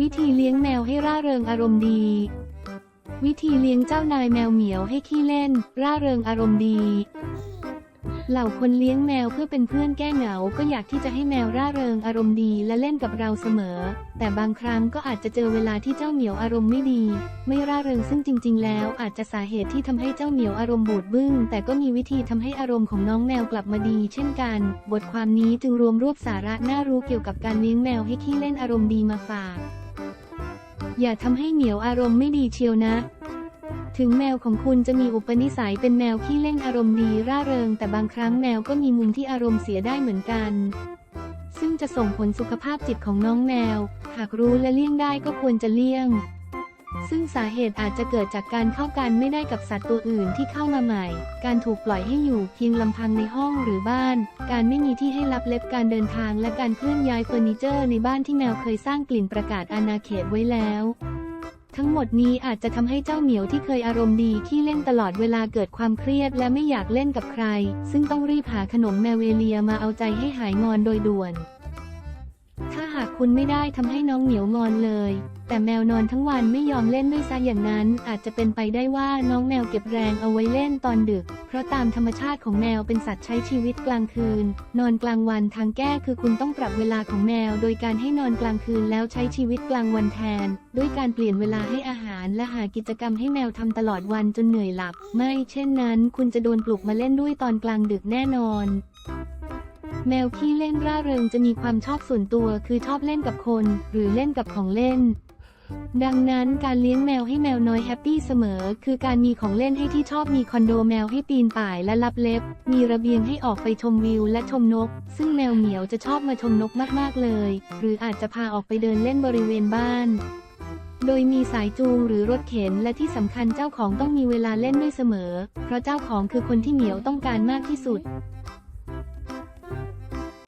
วิธีเลี้ยงแมวให้ร่าเริงอารมณ์ดี วิธีเลี้ยงเจ้านายแมวเหมียวให้ขี้เล่น ร่าเริงอารมณ์ดี เหล่าคนเลี้ยงแมวเพื่อเป็นเพื่อนแก้เหงา ก็อยากที่จะให้แมวร่าเริงอารมณ์ดีและเล่นกับเราเสมอ แต่บางครั้งก็อาจจะเจอเวลาที่เจ้าเหมียวอารมณ์ไม่ดี ไม่ร่าเริงซึ่งจริง ๆ แล้วอาจจะสาเหตุที่ทำให้เจ้าเหมียวอารมณ์บูดบึ้ง แต่ก็มีวิธีทำให้อารมณ์ของน้องแมวกลับมาดี เช่นกัน บทความนี้จึงรวมรวบสาระน่ารู้เกี่ยวกับการเลี้ยงแมวให้ขี้เล่นอารมณ์ดีมาฝาก อย่าทำให้เหนียวอารมณ์ไม่ดีเชียวนะ ถึงแมวของคุณจะมีอุปนิสัยเป็นแมวขี้เล่นอารมณ์ดีร่าเริง แต่บางครั้งแมวก็มีมุมที่อารมณ์เสียได้เหมือนกัน ซึ่งจะส่งผลสุขภาพจิตของน้องแมว หากรู้และเลี่ยงได้ก็ควรจะเลี่ยง ซึ่งสาเหตุอาจจะเกิดจากการเข้ากันไม่ได้กับสัตว์ตัวอื่นที่เข้ามาใหม่ การถูกปล่อยให้อยู่เพียงลำพังในห้องหรือบ้าน การไม่มีที่ให้รับเล็บการเดินทางและการเคลื่อนย้ายเฟอร์นิเจอร์ในบ้านที่แมวเคยสร้างกลิ่นประกาศอาณาเขตไว้แล้ว ทั้งหมดนี้อาจจะทำให้เจ้าเหมียวที่เคยอารมณ์ดีขี้เล่นตลอดเวลาเกิดความเครียดและไม่อยากเล่นกับใคร ซึ่งต้องรีบหาขนมแมวเวเลียมาเอาใจให้หายงอนโดยด่วน ถ้า คุณไม่ได้ทำให้น้องเหมียวงอนเลย แต่แมวนอนทั้งวันไม่ยอมเล่นด้วยซะอย่างนั้น อาจจะเป็นไปได้ว่าน้องแมวเก็บแรงเอาไว้เล่นตอนดึก เพราะตามธรรมชาติของแมวเป็นสัตว์ใช้ชีวิตกลางคืน นอนกลางวันทางแก้คือคุณต้องปรับเวลาของแมว โดยการให้นอนกลางคืนแล้วใช้ชีวิตกลางวันแทน ด้วยการเปลี่ยนเวลาให้อาหารและหากิจกรรมให้แมวทำตลอดวันจนเหนื่อยหลับ ไม่เช่นนั้น คุณจะโดนปลุกมาเล่นด้วยตอนกลางดึกแน่นอน แมวขี้เล่นร่าเริงจะมีความชอบส่วนตัวคือชอบเล่นกับคน หรือเล่นกับของเล่น ดังนั้นการเลี้ยงแมวให้แมวน้อยแฮปปี้เสมอ คือการมีของเล่นให้ที่ชอบมีคอนโดแมวให้ปีนป่ายและลับเล็บ มีระเบียงให้ออกไปชมวิวและชมนก ซึ่งแมวเหมียวจะชอบมาชมนกมากๆเลย หรืออาจจะพาออกไปเดินเล่นบริเวณบ้านโดยมีสายจูงหรือรถเข็นและที่สำคัญเจ้าของต้องมีเวลาเล่นด้วยเสมอ เพราะเจ้าของคือคนที่เหมียวต้องการมากที่สุด